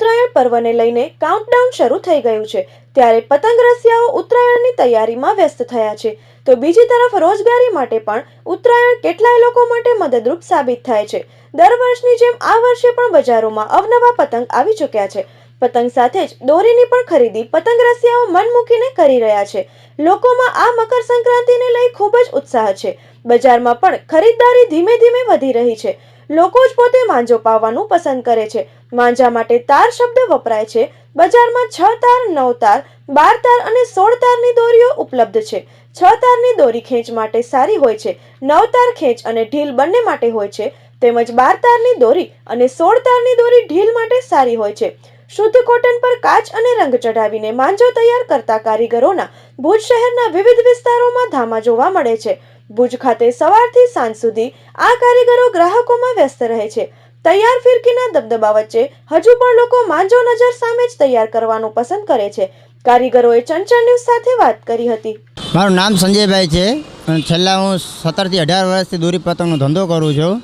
ઉત્તરાયણ પર્વને લઈને કાઉન્ટડાઉન શરૂ થઈ ગયું છે. ત્યારે પતંગ રસિયાઓ ઉત્તરાયણની તૈયારીમાં વ્યસ્ત થયા છે. તો બીજી તરફ રોજગારી માટે પણ ઉત્તરાયણ કેટલાય લોકો માટે મદદરૂપ સાબિત થાય છે. દર વર્ષની જેમ આ વર્ષે પણ બજારોમાં અવનવા પતંગ આવી ચૂક્યા છે. પતંગ સાથે જ દોરીની પણ ખરીદી પતંગ રસિયાઓ મન મૂકીને કરી રહ્યા છે. લોકોમાં આ મકર સંક્રાંતિને લઈ ખૂબ જ ઉત્સાહ છે. બજારમાં પણ ખરીદદારી ધીમે ધીમે વધી રહી છે. લોકો જ પોતે માંજો પાવવાનું પસંદ કરે છે. માંજા માટે તાર શબ્દ વપરાય છે. બજારમાં છ તાર, નવ તાર, બાર તાર અને સોળ તારની દોરીઓ ઉપલબ્ધ છે. છ તારની દોરી ખેંચ માટે સારી હોય છે. નવ તાર ખેંચ અને ઢીલ બંને માટે હોય છે. તેમજ બાર તારની દોરી અને સોળ તારની દોરી ઢીલ માટે સારી હોય છે. શુદ્ધ કોટન પર કાચ અને રંગ ચઢાવીને માંજો તૈયાર કરતા કારીગરોના ભુજ શહેરના વિવિધ વિસ્તારોમાં ધામા જોવા મળે છે. ભુજ ખાતે સવારથી સાંજ સુધી આ કારીગરો ગ્રાહકોમાં વ્યસ્ત રહે છે. તૈયાર ફિરકીના દબદબા વચ્ચે હજુ પણ લોકો માંજો નજર સામે જ તૈયાર કરવાનું પસંદ કરે છે. કારીગરોએ ચંચળ ન્યૂઝ સાથે વાત કરી હતી. મારું નામ સંજયભાઈ છે અને છેલ્લા હું સત્તરથી અઢાર વર્ષથી દોરી પતંગનો ધંધો કરું છું.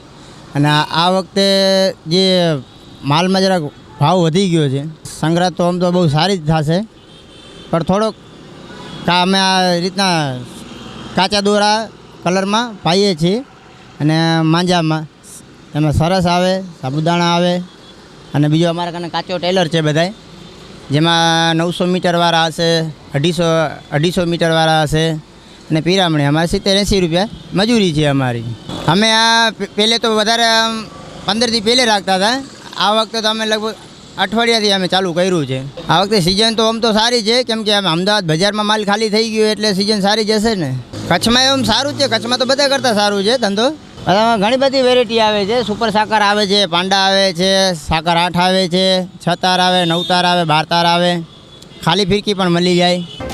અને આ વખતે જે માલમાં જરાક ભાવ વધી ગયો છે. સંગ્રહ તો આમ તો બહુ સારી જ થશે. પણ થોડોક કા અમે આ રીતના કાચા દોરા કલરમાં પાઈએ છીએ અને માંજામાં. એમાં સરસ આવે, સાબુદાણા આવે અને બીજો અમારા કને કાચો ટેલર છે બધાય. જેમાં નવસો મીટરવાળા હશે, અઢીસો અઢીસો મીટરવાળા હશે અને પીરામણી અમારે સિત્તેર એંસી રૂપિયા મજૂરી છે અમારી. અમે આ પહેલે તો વધારે પંદરથી પહેલે રાખતા હતા. આ વખતે તો અમે લગભગ અઠવાડિયાથી અમે ચાલુ કર્યું છે. આ વખતે સિઝન તો આમ તો સારી છે, કેમ કે અમદાવાદ બજારમાં માલ ખાલી થઈ ગયો એટલે સિઝન સારી જશે ને. કચ્છમાં એમ સારું છે, કચ્છમાં તો બધા કરતાં સારું છે, ધંધો. બધામાં ઘણી બધી વેરાયટી આવે છે સુપર સાકર આવે છે, પાંડા આવે છે, સાકર આઠ આવે છે, છ તાર આવે, નવ તાર આવે, બાર તાર આવે. ખાલી ફિરકી પણ મળી જાય.